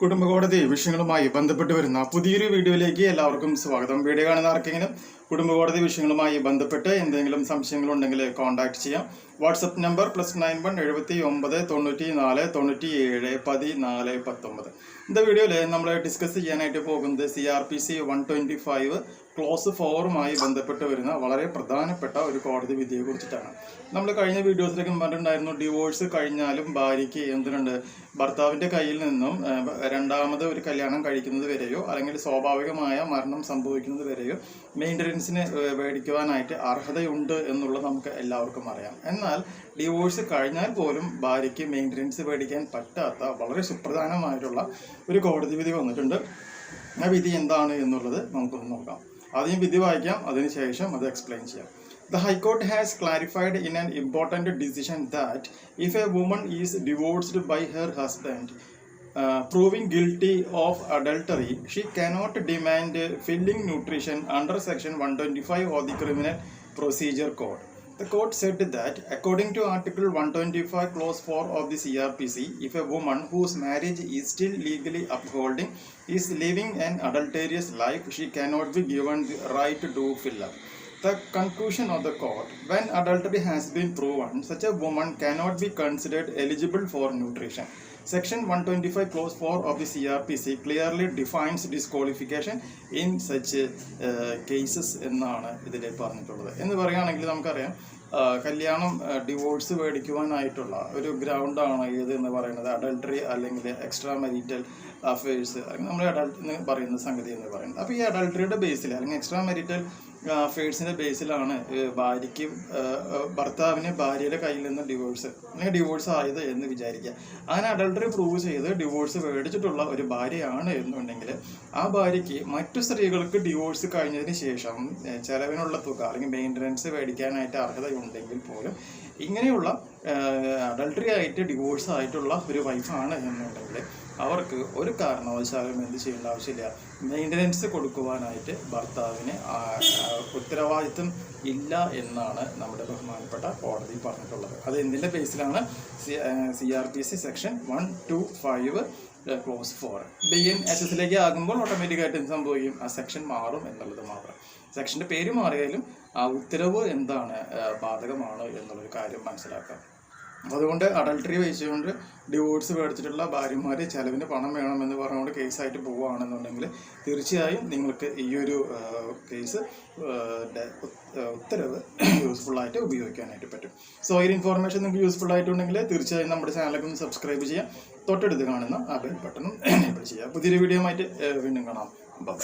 കുടുംബകോടതി വിഷയങ്ങളുമായി ബന്ധപ്പെട്ട് വരുന്ന പുതിയൊരു വീഡിയോയിലേക്ക് എല്ലാവർക്കും സ്വാഗതം. വീഡിയോ കാണുന്ന ആർക്കെങ്കിലും കുടുംബകോടതി വിഷയങ്ങളുമായി ബന്ധപ്പെട്ട് എന്തെങ്കിലും സംശയങ്ങളുണ്ടെങ്കിൽ കോൺടാക്ട് ചെയ്യാം WhatsApp number plus nine one എഴുപത്തി ഒമ്പത് തൊണ്ണൂറ്റി നാല് തൊണ്ണൂറ്റി ഏഴ് പതിനാല് പത്തൊമ്പത് இந்த വീഡിയോയിൽ നമ്മൾ ഡിസ്കസ് ചെയ്യാനായിട്ട് പോകുന്നത് C R P C one twenty five clause ഫോറുമായി ബന്ധപ്പെട്ട് വരുന്ന വളരെ പ്രധാനപ്പെട്ട ഒരു കോടതി വിധിയെ കുറിച്ചിട്ടാണ് നമ്മൾ കഴിഞ്ഞ വീഡിയോസിലേക്ക് പറഞ്ഞിട്ടുണ്ടായിരുന്നു ഡിവോഴ്സ് കഴിഞ്ഞാലും ഭാര്യയ്ക്ക് എന്തിനുണ്ട് ഭർത്താവിൻ്റെ കയ്യിൽ നിന്നും ഏഹ്, രണ്ടാമത് ഒരു കല്യാണം കഴിക്കുന്നത് വരെയോ അല്ലെങ്കിൽ സ്വാഭാവികമായ മരണം സംഭവിക്കുന്നത് വരെയോ മെയിന്റനൻസിന് മേടിക്കുവാനായിട്ട് അർഹതയുണ്ട് എന്നുള്ളത് നമുക്ക് എല്ലാവർക്കും അറിയാം. എന്നാൽ ഡിവോഴ്സ് കഴിഞ്ഞാൽ പോലും ഭാര്യയ്ക്ക് മെയിന്റനൻസ് മേടിക്കാൻ പറ്റാത്ത വളരെ സുപ്രധാനമായിട്ടുള്ള ഒരു കോടതി വിധി വന്നിട്ടുണ്ട്. ആ വിധി എന്താണ് എന്നുള്ളത് നമുക്കൊന്ന് നോക്കാം. ആദ്യം വിധി വായിക്കാം അതിനുശേഷം അത് എക്സ്പ്ലെയിൻ ചെയ്യാം. The high court has clarified in an an decision that if a woman is divorced by by husband uh, proving guilty of adultery, she cannot demand uh, filling nutrition under Section 125 of the Criminal Procedure Code. The court said that, according to Article 125, Clause 4 of the CRPC, if a woman whose marriage is still legally upholding is living an adulterous life, she cannot be given the right to fill up. The conclusion of the court when adultery has been proven, such a woman cannot be considered eligible for nutrition. Section 125, Clause 4 of the CRPC clearly defines disqualification in such uh, cases എന്നാണ് ഇതിൽ പറഞ്ഞിട്ടുള്ളത് എന്ന് പറയുകയാണെങ്കിൽ നമുക്കറിയാം കല്യാണം divorce മേടിക്കുവാനായിട്ടുള്ള ഒരു ഗ്രൗണ്ടാണ് ഏത് എന്ന് പറയുന്നത് അഡൾട്ടറി അല്ലെങ്കിൽ എക്സ്ട്രാ മെരിറ്റൽ അഫയേഴ്സ് നമ്മൾ അഡൾട്ട് എന്ന് പറയുന്ന സംഗതി എന്ന് പറയുന്നത് അപ്പോൾ ഈ അഡൾട്ടറിയുടെ ബേസിൽ അല്ലെങ്കിൽ എക്സ്ട്രാ മെരിറ്റൽ അഫയേഴ്സിന്റെ ബേസിലാണ് ഭാര്യയ്ക്ക് ഭർത്താവിന് ഭാര്യയുടെ കയ്യിൽ നിന്ന് ഡിവോഴ്സ് അല്ലെങ്കിൽ ഡിവോഴ്സ് ആയത് എന്ന് വിചാരിക്കുക. അങ്ങനെ അഡൾട്ടറി പ്രൂവ് ചെയ്ത് ഡിവോഴ്സ് മേടിച്ചിട്ടുള്ള ഒരു ഭാര്യയാണ് എന്നുണ്ടെങ്കിൽ ആ ഭാര്യയ്ക്ക് മറ്റു സ്ത്രീകൾക്ക് ഡിവോഴ്സ് കഴിഞ്ഞതിന് ശേഷം ചെലവിനുള്ള തുക അല്ലെങ്കിൽ മെയിന്റനൻസ് മേടിക്കാനായിട്ട് അർഹതയുണ്ടെങ്കിൽ പോലും ഇങ്ങനെയുള്ള അഡൾട്ടറി ആയിട്ട് ഡിവോഴ്സ് ആയിട്ടുള്ള ഒരു വൈഫാണ് എന്നുണ്ടെങ്കിൽ അവർക്ക് ഒരു കാരണവശാലും എന്ത് ചെയ്യേണ്ട ആവശ്യമില്ല. മെയിന്റനൻസ് കൊടുക്കുവാനായിട്ട് ഭർത്താവിന് ഉത്തരവാദിത്വം ഇല്ല എന്നാണ് നമ്മുടെ ബഹുമാനപ്പെട്ട കോടതി പറഞ്ഞിട്ടുള്ളത്. അത് എന്തിന്റെ ബേസിലാണ് C R P C section one two five clause four B N H എസിലേക്ക് ആകുമ്പോൾ ഓട്ടോമാറ്റിക്കായിട്ട് എന്ത് സംഭവിക്കും? ആ സെക്ഷൻ മാറും എന്നുള്ളത് മാത്രം. സെക്ഷന്റെ പേര് മാറിയാലും ആ ഉത്തരവ് എന്താണ് ബാധകമാണ് എന്നുള്ളൊരു കാര്യം മനസ്സിലാക്കാം. അതുകൊണ്ട് അഡൾട്ടറി വെച്ചുകൊണ്ട് ഡിവോഴ്സ് മേടിച്ചിട്ടുള്ള ഭാര്യമാർ ചിലവിന് പണം വേണമെന്ന് പറഞ്ഞുകൊണ്ട് കേസായിട്ട് പോവുകയാണെന്നുണ്ടെങ്കിൽ തീർച്ചയായും നിങ്ങൾക്ക് ഈ ഒരു കേസ് ഉത്തരവ് യൂസ്ഫുള്ളായിട്ട് ഉപയോഗിക്കാനായിട്ട് പറ്റും. സോ ഈ ഇൻഫോർമേഷൻ നിങ്ങൾക്ക് യൂസ്ഫുൾ ആയിട്ടുണ്ടെങ്കിൽ തീർച്ചയായും നമ്മുടെ ചാനലൊക്കെ ഒന്ന് സബ്സ്ക്രൈബ് ചെയ്യാം. തൊട്ടടുത്ത് കാണുന്ന ആ ബെൽ ബട്ടണും എനേബിൾ ചെയ്യുക പുതിയൊരു വീഡിയോ ആയിട്ട് വീണ്ടും കാണാം. ബൈ